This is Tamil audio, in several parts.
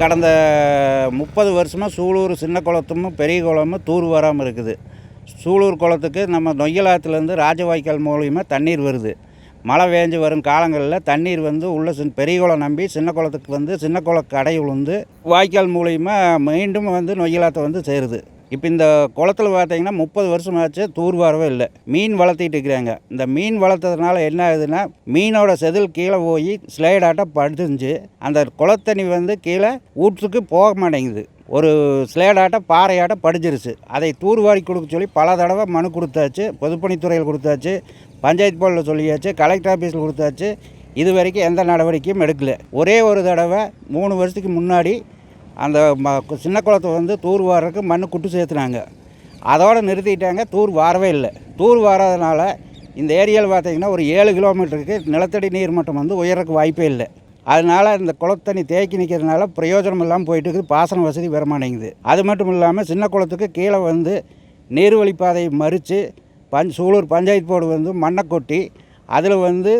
கடந்த முப்பது வருஷமாக சூலூர் சின்ன குளத்தும் பெரிய குளமும் தூர் வராமல் இருக்குது. சூலூர் குளத்துக்கு நம்ம நொய்யலாத்துலேருந்து ராஜவாய்க்கால் மூலியமாக தண்ணீர் வருது. மழை வேஞ்சு வரும் காலங்களில் தண்ணீர் வந்து உள்ள சின் பெரிய குளம் நம்பி சின்ன குளத்துக்கு வந்து சின்ன குள கடை விழுந்து வாய்க்கால் மூலியமாக மீண்டும் வந்து நொய்யலாத்தை வந்து சேருது. இப்போ இந்த குளத்துல பார்த்தீங்கன்னா முப்பது வருஷம் ஆச்சு தூர்வாரவே இல்லை. மீன் வளர்த்திட்டு இருக்கிறாங்க. இந்த மீன் வளர்த்ததுனால என்ன ஆகுதுன்னா மீனோட செதில் கீழே போய் ஸ்லேடாட்டம் படுத்துருந்துச்சு. அந்த குளத்தண்ணி வந்து கீழே ஊற்றுக்கு போக மாட்டேங்குது. ஒரு ஸ்லேடாட்டம் பாறையாட்டம் படிச்சிருச்சு அதை தூர்வாரி கொடுக்க சொல்லி பல தடவை மனு கொடுத்தாச்சு பொதுப்பணித்துறையில் கொடுத்தாச்சு பஞ்சாயத்து போர்டில் சொல்லியாச்சு கலெக்டர் ஆஃபீஸில் கொடுத்தாச்சு. இது வரைக்கும் எந்த நடவடிக்கையும் எடுக்கல. ஒரே ஒரு தடவை மூணு வருஷத்துக்கு முன்னாடி அந்த ம சின்ன குளத்தை வந்து தூர் வாரக்கு மண் குட்டு சேர்த்துனாங்க. அதோடு நிறுத்திட்டாங்க தூர் வாரவே இல்லை. தூர் வாராதனால இந்த ஏரியாவில் பார்த்தீங்கன்னா ஒரு ஏழு கிலோமீட்டருக்கு நிலத்தடி நீர் மட்டம் வந்து உயரக்கு வாய்ப்பே இல்லை. அதனால் இந்த குளத்தண்ணி தேக்கி நிற்கிறதுனால பிரயோஜனம் இல்லாமல் போயிட்டு இருக்குது பாசன வசதி வரமாட்டேங்குது அது மட்டும் இல்லாமல் சின்ன குளத்துக்கு கீழே வந்து நீர்வழிப்பாதையை மறித்து பஞ்ச் சூலூர் பஞ்சாயத்து போர்டு வந்து மண்ணை கொட்டி அதில் வந்து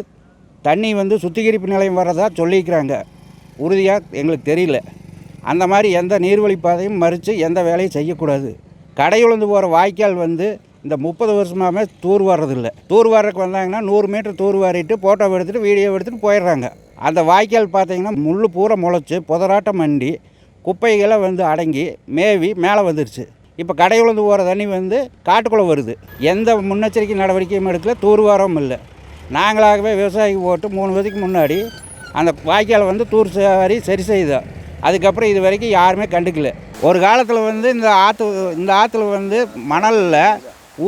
தண்ணி வந்து சுத்திகரிப்பு நிலையம் வர்றதா சொல்லியிருக்கிறாங்க. உறுதியாக எங்களுக்கு தெரியல. அந்த மாதிரி எந்த நீர்வழிப்பாதையும் மறித்து எந்த வேலையும் செய்யக்கூடாது. கடையுழுந்து போகிற வாய்க்கால் வந்து இந்த முப்பது வருஷமாகவே தூர் வர்றதில்லை தூர் வர்றதுக்கு வந்தாங்கன்னா நூறு மீட்டர் தூர் வாரிட்டு ஃபோட்டோ எடுத்துகிட்டு வீடியோ எடுத்துகிட்டு போயிடுறாங்க. அந்த வாய்க்கால் பார்த்தீங்கன்னா முள் பூரா முளைச்சி புதராட்டம் மண்டி குப்பைகளை வந்து அடங்கி மேவி மேலே வந்துருச்சு. இப்போ கடையுழுந்து போகிற தண்ணி வந்து காட்டுக்குள்ளே வருது. எந்த முன்னெச்சரிக்கை நடவடிக்கையும் எடுக்கல தூர்வாரமும் இல்லை. நாங்களாகவே விவசாயிக்கு போட்டு மூணு வருஷத்துக்கு முன்னாடி அந்த வாய்க்காலை வந்து தூர் சாரி சரி செய்தோம் அதுக்கப்புறம் இது வரைக்கும் யாருமே கண்டுக்கல. ஒரு காலத்தில் வந்து இந்த ஆற்று இந்த ஆற்றுல வந்து மணலில்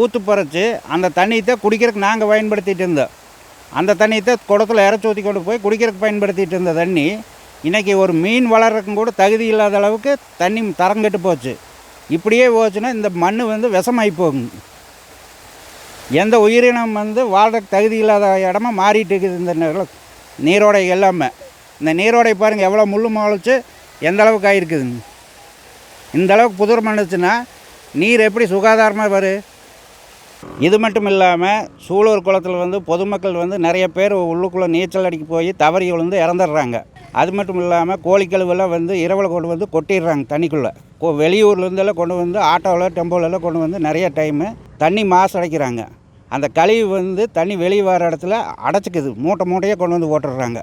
ஊற்று பறித்து அந்த தண்ணியத்தை குடிக்கிறதுக்கு நாங்கள் பயன்படுத்திகிட்டு இருந்தோம். அந்த தண்ணியத்தை குடத்தில் இறச்சி ஊற்றி கொண்டு போய் குடிக்கிறதுக்கு பயன்படுத்திகிட்டு இருந்த தண்ணி இன்றைக்கி ஒரு மீன் வளர்கிறக்கும் கூட தகுதி இல்லாத அளவுக்கு தண்ணி தரங்கெட்டு போச்சு. இப்படியே போச்சுன்னா இந்த மண் வந்து விஷமாகி போகும். எந்த உயிரினம் வந்து வாழ்றதுக்கு தகுதி இல்லாத இடமா மாறிட்டு இருக்குது இந்த நீரோடை எல்லாமே. இந்த நீரோடை பாருங்கள் எவ்வளோ முள்ளு முளைச்சு எந்த அளவுக்கு ஆகிருக்குதுங்க இந்த அளவுக்கு புதுர் மண்ணுச்சுன்னா நீர் எப்படி சுகாதாரமாக வரும் இது மட்டும் இல்லாமல் சூலூர் குளத்தில் வந்து பொதுமக்கள் வந்து நிறைய பேர் உள்ளுக்குள்ளே நீச்சல் அடிக்க போய் தவறி விழுந்து இறந்துடுறாங்க. அது மட்டும் இல்லாமல் கோழிக்கழுவெல்லாம் வந்து இரவில் கொண்டு வந்து கொட்டிடுறாங்க தண்ணிக்குள்ளே. கொ வெளியூர்லேருந்தெல்லாம் கொண்டு வந்து ஆட்டோவில் டெம்போலெல்லாம் கொண்டு வந்து நிறைய டைமு தண்ணி மாசு அடைக்கிறாங்க. அந்த கழிவு வந்து தண்ணி வெளியே வர இடத்துல அடைச்சிக்குது. மூட்டை மூட்டையாக கொண்டு வந்து ஓட்டுறாங்க.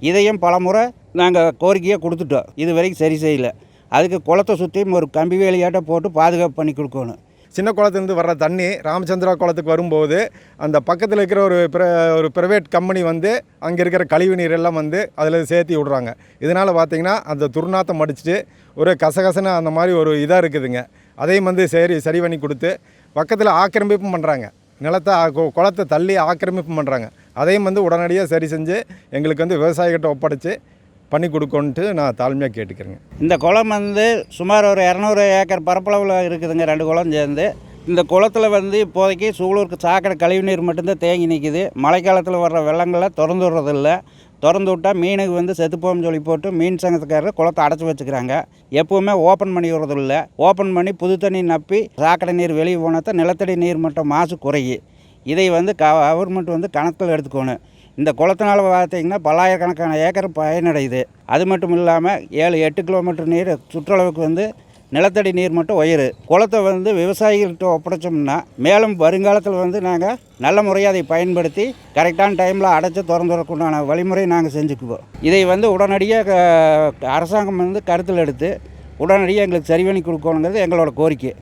இதையும் பலமுறை நாங்கள் கோரிக்கையாக கொடுத்துட்டோம். இது வரைக்கும் சரி செய்யலை. அதுக்கு குளத்தை சுற்றியும் ஒரு கம்பி வேலியாட்டம் போட்டு பாதுகாப்பு பண்ணி கொடுக்கணும். சின்ன குளத்துலேருந்து வர்ற தண்ணி ராமச்சந்திரா குளத்துக்கு வரும்போது அந்த பக்கத்தில் இருக்கிற ஒரு பிர ஒரு ப்ரைவேட் கம்பெனி வந்து அங்கே இருக்கிற கழிவு நீர் எல்லாம் வந்து அதில் சேர்த்தி விட்றாங்க. இதனால் பார்த்தீங்கன்னா அந்த துர்நாத்தம் அடிச்சுட்டு ஒரு கசகசன்னு அந்த மாதிரி ஒரு இதாக இருக்குதுங்க. அதையும் வந்து சரி சரி பண்ணி கொடுத்து பக்கத்தில் ஆக்கிரமிப்பும் பண்ணுறாங்க நிலத்தை கு- குளத்தை தள்ளி ஆக்கிரமிப்பு பண்ணுறாங்க அதையும் வந்து உடனடியாக சரி செஞ்சு எங்களுக்கு வந்து விவசாயிகிட்ட ஒப்படைச்சு பண்ணி கொடுக்கணுன்ட்டு நான் தாழ்மையாக கேட்டுக்கிறேங்க. இந்த குளம் வந்து சுமார் ஒரு இரநூறு ஏக்கர் பரப்பளவில் இருக்குதுங்க ரெண்டு குளம் சேர்ந்து. இந்த குளத்தில் வந்து இப்போதைக்கு சூலூருக்கு சாக்கடை கழிவுநீர் மட்டும்தான் தேங்கி நிற்கிது மழைக்காலத்தில் வர்ற வெள்ளங்களை திறந்து விடுறதில்ல. திறந்து விட்டால் மீனுக்கு வந்து செத்துப்போம்னு சொல்லி போட்டு மீன் சங்கத்துக்காரர் குளத்தை அடைச்சி வச்சுக்கிறாங்க. எப்போவுமே ஓப்பன் பண்ணி விடுறதில்ல. ஓப்பன் பண்ணி புது தண்ணி நப்பி சாக்கடை நீர் வெளியே போனதை நிலத்தடி நீர் மட்டும் மாசு குறையும் இதை வந்து கவர்மெண்ட் வந்து கணக்கில் எடுத்துக்கணும். இந்த குளத்தினால பார்த்தீங்கன்னா பல்லாயிரக்கணக்கான ஏக்கர் பயனடையுது. அது மட்டும் இல்லாமல் ஏழு எட்டு கிலோமீட்டர் நீர் சுற்றளவுக்கு வந்து நிலத்தடி நீர் மட்டும் உயரு. குளத்தை வந்து விவசாயிகள்கிட்ட ஒப்படைச்சோம்னா மேலும் வருங்காலத்தில் வந்து நாங்கள் நல்ல முறையாக அதை பயன்படுத்தி கரெக்டான டைமில் அடைச்சி திறந்து வரக்குண்டான வழிமுறை நாங்கள் செஞ்சுக்குவோம். இதை வந்து உடனடியாக அரசாங்கம் வந்து கருத்தில் எடுத்து உடனடியாக எங்களுக்கு சரி பண்ணி கொடுக்கணுங்கிறது எங்களோட கோரிக்கை.